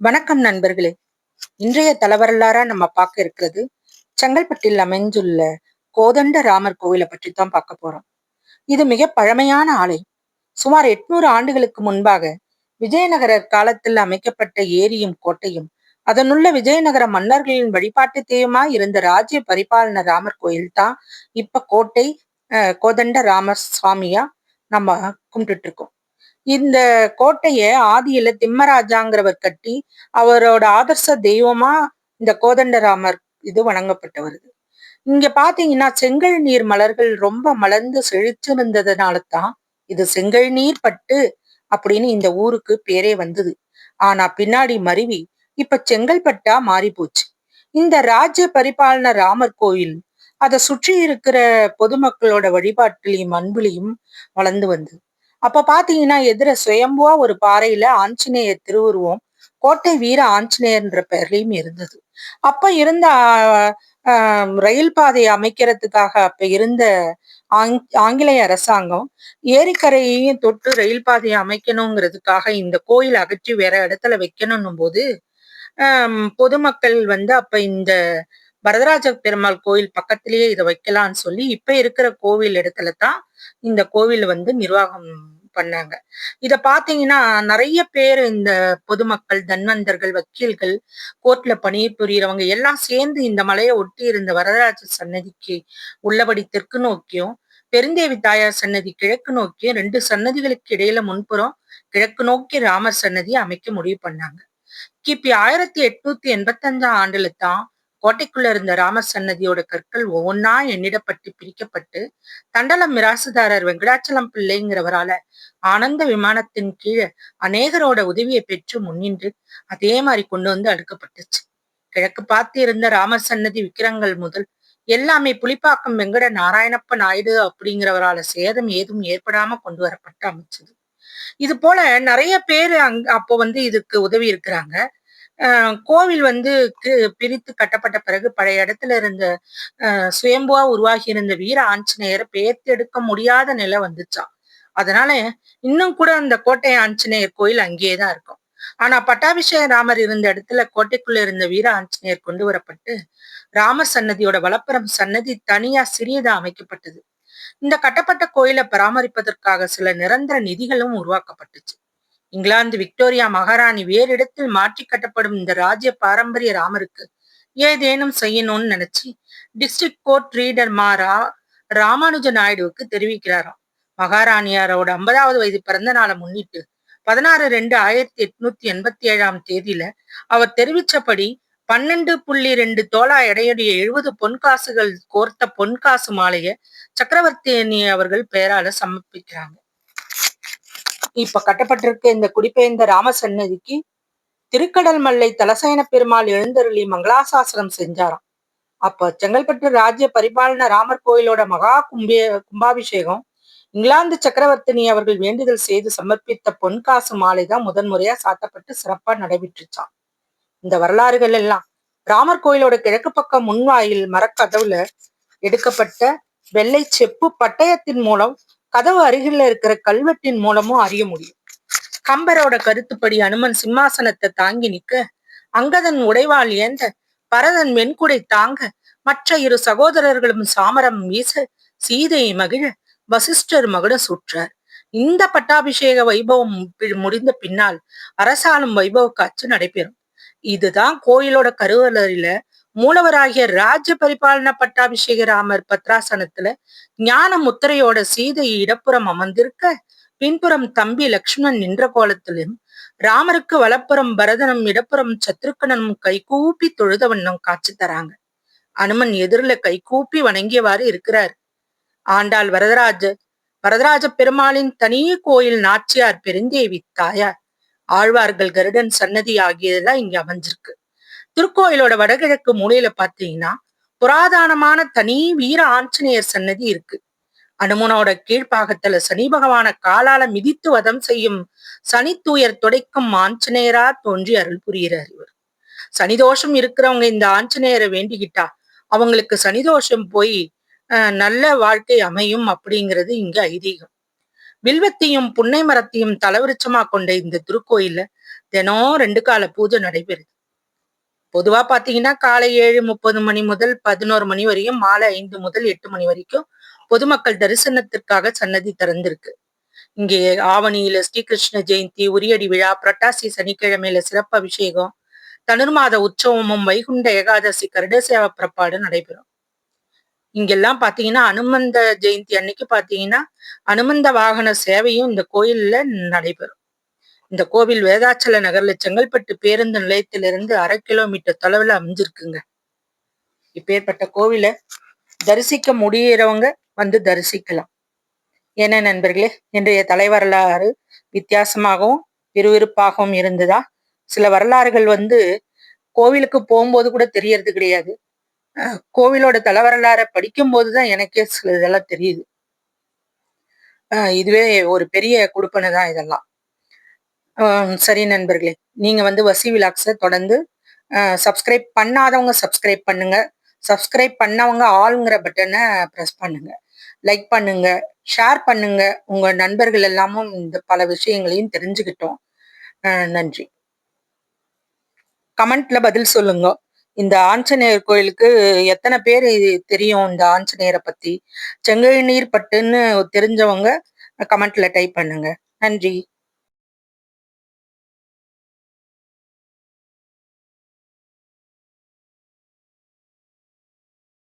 வணக்கம் நண்பர்களே. இன்றைய தலவரலாறா நம்ம பார்க்க இருக்கிறது செங்கல்பட்டில் அமைந்துள்ள கோதண்ட ராமர் கோவிலை பற்றி தான் பார்க்க போறோம். இது மிக பழமையான ஆலயம் சுமார் எட்நூறு ஆண்டுகளுக்கு முன்பாக விஜயநகர காலத்தில் அமைக்கப்பட்ட ஏரியும் கோட்டையும் அதனுள்ள விஜயநகர மன்னர்களின் வழிபாட்டு தெய்வமாய் இருந்த ராஜ்ய பரிபாலன ராமர் கோயில் தான் இப்ப கோட்டை கோதண்ட ராமர் சுவாமியா நம்ம கும்பிட்டுட்டு இருக்கோம். இந்த கோட்டைய ஆதியில திம்மராஜாங்கிறவர் கட்டி அவரோட ஆதர்ச தெய்வமா இந்த கோதண்டராமர் இது வணங்கப்பட்டு வருது இங்க பாத்தீங்கன்னா செங்கல் நீர் மலர்கள் ரொம்ப மலர்ந்து செழிச்சிருந்ததுனால தான் இது செங்கல் நீர் பட்டு அப்படின்னு இந்த ஊருக்கு பேரே வந்தது. ஆனா பின்னாடி மருவி இப்ப செங்கல்பட்டா மாறி போச்சு இந்த ராஜ்ய பரிபாலன ராமர் கோயில் அதை சுற்றி இருக்கிற பொதுமக்களோட வழிபாட்டிலையும் அன்புலையும் வளர்ந்து வந்தது. அப்ப பாத்தீங்கன்னா எதிர சுயம்புவா ஒரு பாறையில ஆஞ்சநேயர் திருவுருவம் கோட்டை வீர ஆஞ்சநேயர்ன்ற பெயர்லையும் இருந்தது. அப்ப இருந்த ரயில் பாதையை அமைக்கிறதுக்காக அப்ப இருந்த ஆங்கிலேய அரசாங்கம் ஏரிக்கரையையும் தொட்டு ரயில் பாதையை அமைக்கணுங்கிறதுக்காக இந்த கோயில் அகற்றி வேற இடத்துல வைக்கணும் போது பொதுமக்கள் வந்து அப்ப இந்த வரதராஜ பெருமாள் கோயில் பக்கத்திலேயே இதை வைக்கலாம்னு சொல்லி இப்ப இருக்கிற கோவில் இடத்துல தான் இந்த கோவில் வந்து நிர்வாகம் பண்ணாங்க. இத பாத்தீங்கன்னா நிறைய பேர் இந்த பொதுமக்கள் தன்வந்தர்கள் வக்கீல்கள் கோர்ட்ல பணிபுரியறவங்க எல்லாம் சேர்ந்து இந்த மலையை ஒட்டி இருந்த வரதராஜ சன்னதிக்கு உள்ளபடி தெற்கு நோக்கியும் பெருந்தேவி தாயார் சன்னதி கிழக்கு நோக்கியும் ரெண்டு சன்னதிகளுக்கு இடையில முன்புறம் கிழக்கு நோக்கி ராமர் சன்னதி அமைக்க முடிவு பண்ணாங்க. கிபி ஆயிரத்தி எட்நூத்தி எண்பத்தி அஞ்சாம் ஆண்டுல தான் கோட்டைக்குள்ள இருந்த ராமசன்னதியோட கற்கள் ஒவ்வொன்னா எண்ணிடப்பட்டு பிரிக்கப்பட்டு தண்டலம் மிராசுதாரர் வெங்கடாச்சலம் பிள்ளைங்கிறவரால ஆனந்த விமானத்தின் கீழே அநேகரோட உதவியை பெற்று முன்னின்று அதே மாதிரி கொண்டு வந்து அடுக்கப்பட்டுச்சு. கிழக்கு பார்த்து இருந்த ராமர் சன்னதி விக்கிரங்கள் முதல் எல்லாமே புலிப்பாக்கம் வெங்கட நாராயணப்ப நாயுடு அப்படிங்கிறவரால சேதம் ஏதும் ஏற்படாம கொண்டு வரப்பட்டு அமைச்சது. இது போல நிறைய பேர் அங் அப்போ வந்து இதுக்கு உதவி இருக்கிறாங்க. கோவில் வந்து பிரித்து கட்டப்பட்ட பிறகு பழைய இடத்துல இருந்த சுயம்புவா உருவாகி இருந்த வீர ஆஞ்சநேயரை பேர்த்தெடுக்க முடியாத நிலை வந்துச்சான் அதனால இன்னும் கூட அந்த கோட்டை ஆஞ்சநேயர் கோயில் அங்கேயேதான் இருக்கும். ஆனா பட்டாபிஷேக ராமர் இருந்த இடத்துல கோட்டைக்குள்ள இருந்த வீர ஆஞ்சநேயர் கொண்டு வரப்பட்டு ராம சன்னதியோட வலப்புறம் சன்னதி தனியா சிறியதா அமைக்கப்பட்டது. இந்த கட்டப்பட்ட கோயிலை பராமரிப்பதற்காக சில நிரந்தர நிதிகளும் உருவாக்கப்பட்டுச்சு. இங்கிலாந்து விக்டோரியா மகாராணி வேறு இடத்தில் மாற்றி கட்டப்படும் இந்த ராஜ்ய பாரம்பரிய ராமருக்கு ஏதேனும் செய்யணும்னு நினைச்சு டிஸ்ட்ரிக்ட் கோர்ட் ரீடர் மா ரா ராமானுஜ நாயுடுவுக்கு தெரிவிக்கிறாராம். மகாராணியாரோட ஐம்பதாவது வயது பிறந்த நாளை முன்னிட்டு பதினாறு ரெண்டு ஆயிரத்தி எட்நூத்தி எண்பத்தி ஏழாம் தேதியில அவர் தெரிவிச்சபடி பன்னெண்டு புள்ளி ரெண்டு தோலா எடையுடைய எழுபது பொன்காசுகள் கோர்த்த பொன்காசு மாலைய சக்கரவர்த்தி அவர்கள் பெயரால சமர்ப்பிக்கிறாங்க. இப்ப கட்டப்பட்டிருக்க இந்த குடிபெயர்ந்த ராம சன்னதிக்கு திருக்கடல் மல்லை தலசயன பெருமாள் எழுந்தருளி மங்களாசாசனம் செஞ்சாராம். அப்ப செங்கல்பட்டு ராஜ்ய பரிபாலன ராமர் கோயிலோட மகா கும்பிய கும்பாபிஷேகம் இங்கிலாந்து சக்கரவர்த்தினி அவர்கள் வேண்டுதல் செய்து சமர்ப்பித்த பொன்காசு மாலை தான் முதன்முறையா சாத்தப்பட்டு சிறப்பா நடைபெற்றுச்சான் இந்த வரலாறுகள் எல்லாம் ராமர் கோயிலோட கிழக்கு பக்கம் முன்வாயில் மரக்கதவுல எடுக்கப்பட்ட வெள்ளை செப்பு பட்டயத்தின் மூலம் கதவு அருகில இருக்கிற கல்வெட்டின் மூலமும் அறிய முடியும். கம்பரோட கருத்துப்படி அனுமன் சிம்மாசனத்தை தாங்கி நிற்க அங்கதன் உடைவாள் ஏந்த பரதன் வெண்குடை தாங்க மற்ற இரு சகோதரர்களும் சாமரம் வீச சீதையை மகிழ வசிஷ்டர் மகிழ சுற்றார். இந்த பட்டாபிஷேக வைபவம் முடிந்த பின்னால் அரசாலும் வைபவ காட்சி நடைபெறும். இதுதான் கோயிலோட கருவலரில மூலவராகிய ராஜ்ய பரிபாலன பட்டாபிஷேக ராமர் பத்ராசனத்துல ஞான முத்திரையோட சீதை இடப்புறம் அமர்ந்திருக்க பின்புறம் தம்பி லக்ஷ்மணன் நின்ற கோலத்திலும் ராமருக்கு வலப்புறம் பரதனும் இடப்புறம் சத்ருக்கணனும் கைகூப்பி தொழுத வண்ணம் காட்சி தராங்க. அனுமன் எதிரில கைகூப்பி வணங்கியவாறு இருக்கிறார். ஆண்டாள் வரதராஜ வரதராஜ பெருமாளின் தனி கோயில் நாச்சியார் பெருந்தேவி தாயார். ஆழ்வார்கள் கருடன் சன்னதி ஆகியதெல்லாம் இங்க அமைஞ்சிருக்கு. திருக்கோயிலோட வடகிழக்கு மூலையில பாத்தீங்கன்னா புராதனமான தனி வீர ஆஞ்சநேயர் சன்னதி இருக்கு. அனுமனோட கீழ்ப்பாகத்துல சனி பகவான காலால மிதித்து வதம் செய்யும் சனி தூயர் துடைக்கும் ஆஞ்சநேயரா தோன்றி அருள் புரிகிறார் இவர். சனிதோஷம் இருக்கிறவங்க இந்த ஆஞ்சநேயரை வேண்டிக்கிட்டா அவங்களுக்கு சனிதோஷம் போய் நல்ல வாழ்க்கை அமையும் அப்படிங்கிறது இங்க ஐதீகம். வில்வத்தையும் புன்னை மரத்தையும் தலவிருச்சமா கொண்ட இந்த திருக்கோயில தினம் ரெண்டு கால பூஜை நடைபெறுது. பொதுவா பாத்தீங்கன்னா காலை ஏழு முப்பது மணி முதல் பதினோரு மணி வரையும் மாலை ஐந்து முதல் எட்டு மணி வரைக்கும் பொதுமக்கள் தரிசனத்திற்காக சன்னதி திறந்திருக்கு. இங்கே ஆவணியில ஸ்ரீகிருஷ்ண ஜெயந்தி உரியடி விழா புரட்டாசி சனிக்கிழமையில சிறப்பு அபிஷேகம் தனுர்மாத உற்சவமும் வைகுண்ட ஏகாதசி கருட சேவை புறப்பாடு நடைபெறும். இங்கெல்லாம் பாத்தீங்கன்னா அனுமந்த ஜெயந்தி அன்னைக்கு பாத்தீங்கன்னா அனுமந்த வாகன சேவையும் இந்த கோயில்ல நடைபெறும். இந்த கோவில் வேதாச்சல நகர்ல செங்கல்பட்டு பேருந்து நிலையத்திலிருந்து அரை கிலோமீட்டர் தொலைவில் அமைஞ்சிருக்குங்க. இப்பேற்பட்ட கோவிலை தரிசிக்க முடியறவங்க வந்து தரிசிக்கலாம். என்ன நண்பர்களே இன்றைய தலைவரலாறு வித்தியாசமாகவும் விறுவிறுப்பாகவும் இருந்ததா? சில வரலாறுகள் வந்து கோவிலுக்கு போகும்போது கூட தெரியறது கிடையாது. கோவிலோட தலைவரலாறை படிக்கும் போதுதான் எனக்கே சில இதெல்லாம் தெரியுது. இதுவே ஒரு பெரிய கொடுப்பனை தான் இதெல்லாம். சரி நண்பர்களே. நீங்க வந்து வசி விலாக்ஸை தொடர்ந்து சப்ஸ்கிரைப் பண்ணாதவங்க சப்ஸ்கிரைப் பண்ணுங்க. சப்ஸ்கிரைப் பண்ணவங்க ஆளுங்கிற பட்டனை ப்ரெஸ் பண்ணுங்க. லைக் பண்ணுங்க. ஷேர் பண்ணுங்க. உங்க நண்பர்கள் எல்லாமும் இந்த பல விஷயங்களையும் தெரிஞ்சுக்கிட்டோம். நன்றி. கமெண்ட்ல பதில் சொல்லுங்க. இந்த ஆஞ்சநேயர் கோயிலுக்கு எத்தனை பேர் தெரியும் இந்த ஆஞ்சநேயரை பத்தி? செங்கழி நீர் பட்டுன்னு தெரிஞ்சவங்க கமெண்ட்ல டைப் பண்ணுங்க. நன்றி.